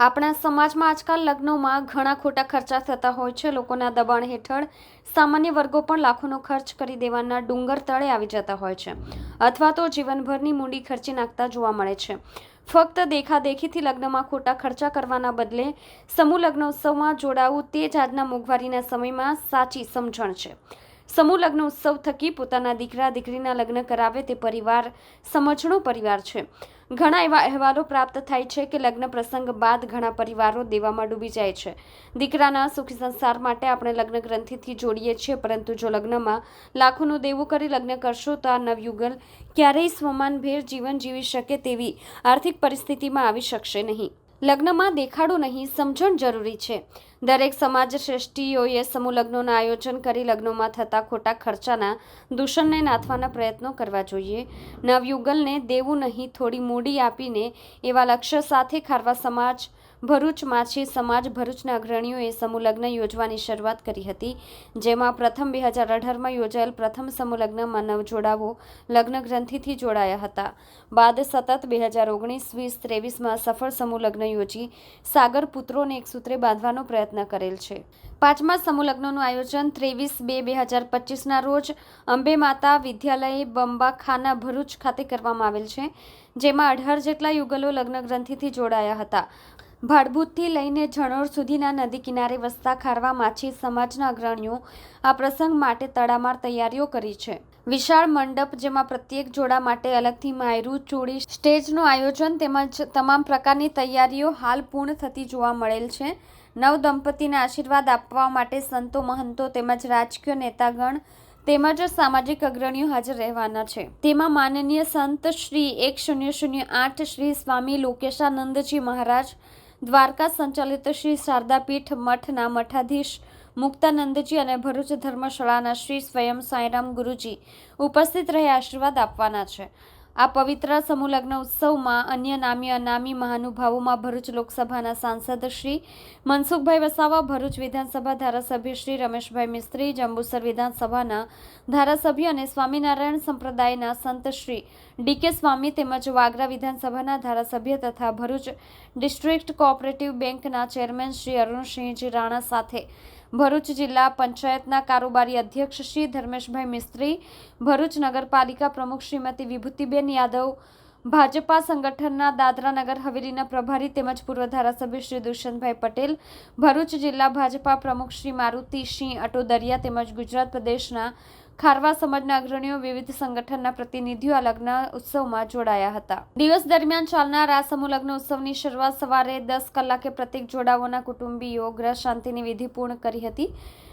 આપણા સમાજમાં આજકાલ લગ્નોમાં ઘણા ખોટા ખર્ચા થતા હોય છે. લોકોના દબાણ હેઠળ સામાન્ય વર્ગો પણ લાખોનો ખર્ચ કરી દેવાના ડુંગર તળે આવી જતા હોય છે અથવા તો જીવનભરની મૂડી ખર્ચી નાખતા જોવા મળે છે. ફક્ત દેખાદેખીથી લગ્નમાં ખોટા ખર્ચા કરવાના બદલે સમૂહ લગ્નોત્સવમાં જોડાવું તે જ આજના મોંઘવારીના સમયમાં સાચી સમજણ છે. સમૂહ લગ્ન ઉત્સવ થકી પોતાના દીકરા, દીકરીના લગ્ન કરાવે તે પરિવાર, સમજણો પરિવાર છે. ઘણા એવા અહેવાલો પ્રાપ્ત થાય છે કે લગ્ન પ્રસંગ બાદ ઘણા પરિવારો દેવામાં ડૂબી જાય છે. દીકરાના સુખી સંસાર માટે આપણે લગ્ન ગ્રંથિથી જોડીએ છીએ, પરંતુ જો લગ્નમાં લાખોનું દેવું કરી લગ્ન કરશો તો આ નવયુગલ ક્યારેય સ્વમાનભેર જીવન જીવી શકે તેવી આર્થિક પરિસ્થિતિમાં આવી શકશે નહીં. લગ્નમાં દેખાડો નહીં, સમજણ જરૂરી છે. દરેક સમાજ શ્રેષ્ઠીઓએ સમૂહ લગ્નોના આયોજન કરી લગ્નોમાં થતા ખોટા ખર્ચાના દૂષણને નાથવાના પ્રયત્નો કરવા જોઈએ. નવયુગલને દેવું નહીં, થોડી મૂડી આપીને એવા લક્ષ્ય સાથે ખારવા સમાજ ભરૂચ માછી સમાજ ભરૂચના અગ્રણીઓએ સમૂહ યોજવાની શરૂઆત કરી હતી, જેમાં પ્રથમ બે હજાર અઢારમાં યોજાયેલ પ્રથમ સમૂહ લગ્નમાં નવજોડાઓ લગ્ન ગ્રંથિથી જોડાયા હતા. બાદ સતત બે હજાર ઓગણીસ, વીસ, ત્રેવીસમાં સફળ સમૂહ યોજી સાગર પુત્રોને એક સૂત્રે બાંધવાનો પ્રયત્ન કરેલ છે. પાંચમા સમૂહ લગ્નનું આયોજન ત્રેવીસ બે બે હજાર પચીસના રોજ અંબે માતા વિદ્યાલય બંબાખાના ભરૂચ ખાતે કરવામાં આવેલ છે, જેમાં અઢાર જેટલા યુગલો લગ્ન ગ્રંથિથી જોડાયા હતા. ભાડભૂતથી લઈને જણોર સુધીના નદી કિનારે વસતા ખારવા માછી સમાજના અગ્રણીઓ આ પ્રસંગ માટે તડામાર તૈયારીઓ કરી છે. વિશાળ મંડપ જેમાં પ્રત્યેક જોડા માટે અલગથી માયરું, ચૂડી, સ્ટેજનું આયોજન તેમજ તમામ પ્રકારની તૈયારીઓ હાલ પૂર્ણ થતી જોવા મળેલ છે. નવ દંપતીને આશીર્વાદ આપવા માટે સંતો, મહંતો તેમજ રાજકીય નેતાગણ તેમજ સામાજિક અગ્રણીઓ હાજર રહેવાના છે. તેમાં માનનીય સંત શ્રી એક શૂન્ય શૂન્ય આઠ શ્રી સ્વામી લોકેશાનંદજી મહારાજ દ્વારકા સંચાલિત શ્રી શારદાપીઠ મઠના મઠાધીશ મુક્તાનંદજી અને ભરૂચ ધર્મશાળાના શ્રી સ્વયં સાંઈરામ ગુરુજી ઉપસ્થિત રહી આશીર્વાદ આપવાના છે. આ પવિત્ર સમૂહ લગ્ન ઉત્સવમાં અન્ય નામી અનામી મહાનુભાવોમાં ભરૂચ લોકસભાના સાંસદ શ્રી મનસુખભાઈ વસાવા, ભરૂચ વિધાનસભા ધારાસભ્ય શ્રી રમેશભાઈ મિસ્ત્રી, જંબુસર વિધાનસભાના ધારાસભ્ય અને સ્વામિનારાયણ સંપ્રદાયના સંત શ્રી ડીકે સ્વામી તેમજ વાગરા વિધાનસભાના ધારાસભ્ય તથા ભરૂચ ડિસ્ટ્રિક્ટ કોઓપરેટિવ બેંકના ચેરમેન શ્રી અરુણસિંહજી રાણા સાથે ભરૂચ જિલ્લા પંચાયતના કારોબારી અધ્યક્ષ શ્રી ધર્મેશભાઈ મિસ્ત્રી ભરૂચ નગરપાલિકા પ્રમુખ શ્રીમતી વિભૂતિબેન યાદવ ભાજપા સંગઠનના દાદરા નગર હવેલીના પ્રભારી તેમજ પૂર્વ ધારાસભ્ય શ્રી દુષ્યંતભાઈ પટેલ, ભરૂચ જિલ્લા ભાજપા પ્રમુખ શ્રી મારુતિસિંહ અટોદરિયા તેમજ ગુજરાત પ્રદેશના ખારવા સમાજના અગ્રણીઓ વિવિધ સંગઠનના પ્રતિનિધિઓ આ લગ્ન ઉત્સવમાં જોડાયા હતા. દિવસ દરમિયાન ચાલનાર આ સમૂહ લગ્ન ઉત્સવની શરૂઆત સવારે દસ કલાકે પ્રત્યેક જોડાઓના કુટુંબીઓ ગ્રહ શાંતિની વિધિ પૂર્ણ કરી હતી.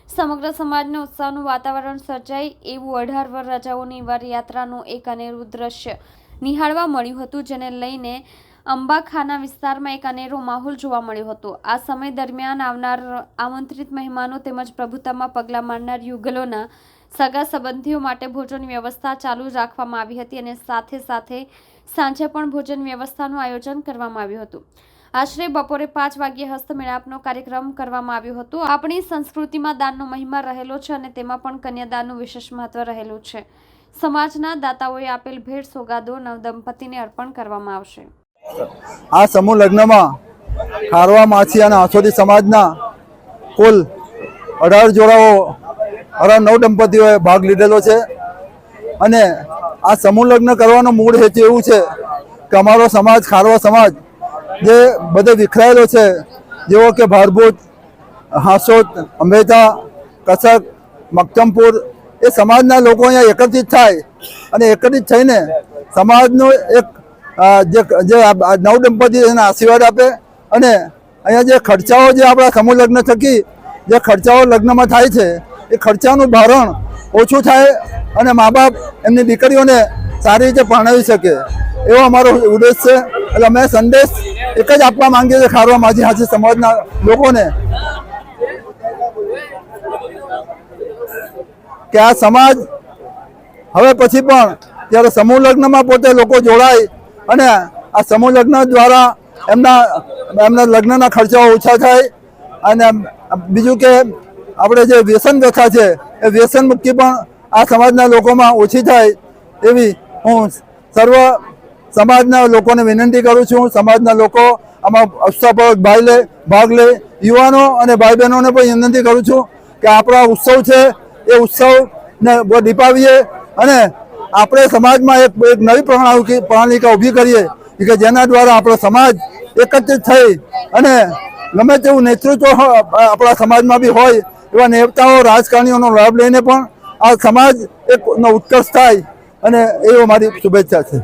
સમગ્ર સમાજને ઉત્સાહનું વાતાવરણ સર્જાય એવું અઢાર વર રજાઓની વર યાત્રાનું એક અનેરું દ્રશ્ય નિહાળવા મળ્યું હતું, જેને લઈને અંબાખાના વિસ્તારમાં એક અનેરો માહોલ જોવા મળ્યો હતો. આ સમય દરમિયાન આવનાર આમંત્રિત મહેમાનો તેમજ પ્રભુતામાં પગલાં મારનાર યુગલોના સગા સંબંધીઓ માટે ભોજન વ્યવસ્થા ચાલુ રાખવામાં આવી હતી અને સાથે સાથે સાંજે પણ ભોજન વ્યવસ્થાનું આયોજન કરવામાં આવ્યું હતું. આશરે બપોરે પાંચ વાગ્યે હસ્તમેળાપનો કાર્યક્રમ કરવામાં આવ્યો હતો. આપણી સંસ્કૃતિમાં દાનનો મહિમા રહેલો છે અને તેમાં પણ કન્યાદાનનું વિશેષ મહત્વ રહેલું છે. સમાજના દાતાઓએ આપેલ ભેટ સોગાદો નવદંપતિને અર્પણ કરવામાં આવશે. આ સમૂહ લગ્નમાં ખારવા માછી અને આસોદી સમાજના કુલ અઢાર જોડાઓ, અઢાર નવ દંપતીઓએ ભાગ લીધેલો છે. અને આ સમૂહ લગ્ન કરવાનો મૂળ હેતુ એવું છે કે અમારો સમાજ, ખારવા સમાજ, જે બધે વિખરાયેલો છે, જેવો કે ભારભૂત હાંસોદ અંબેતા કસક મક્તમપુર એ સમાજના લોકો અહીંયા એકત્રિત થાય અને એકત્રિત થઈને સમાજનો એક જે નવ દંપતી એને આશીર્વાદ આપે અને અહીંયા જે ખર્ચાઓ જે આપણા સમૂહ લગ્ન થકી જે ખર્ચાઓ લગ્નમાં થાય છે, એ ખર્ચાનું ભારણ ઓછું થાય અને મા બાપ એમની દીકરીઓને સારી રીતે ભણાવી શકે. એવો અમારો ઉદ્દેશ છે. એટલે અમે સંદેશ એક જ આપવા માંગીએ છીએ ખારવા માજી હાજી સમાજના લોકોને. કે આ સમાજ હવે પછી પણ જ્યારે સમૂહ લગ્નમાં પોતે લોકો જોડાય અને આ સમૂહ લગ્ન દ્વારા એમના એમના લગ્નના ખર્ચાઓ ઓછા થાય અને બીજું કે આપણે જે વ્યસન વ્યથા છે, એ વ્યસન મુક્તિ પણ આ સમાજના લોકોમાં ઓછી થાય એવી હું સર્વ સમાજના લોકોને વિનંતી કરું છું. સમાજના લોકો આમાં ઉત્સાહપૂર્વક ભાગ લે ભાગ લે. યુવાનો અને ભાઈ બહેનોને પણ વિનંતી કરું છું કે આપણા ઉત્સવ છે એ ઉત્સવને દીપાવીએ અને આપણે સમાજમાં એક એક નવી પ્રણાલી પ્રણાલિકા ઊભી કરીએ કે જેના દ્વારા આપણો સમાજ એકત્રિત થઈ અને ગમે તેવું નેતૃત્વ આપણા સમાજમાં બી હોય એવા નેતાઓ, રાજકારણીઓનો લાભ લઈને પણ આ સમાજ એક નો ઉત્કર્ષ થાય અને એવો મારી શુભેચ્છા છે.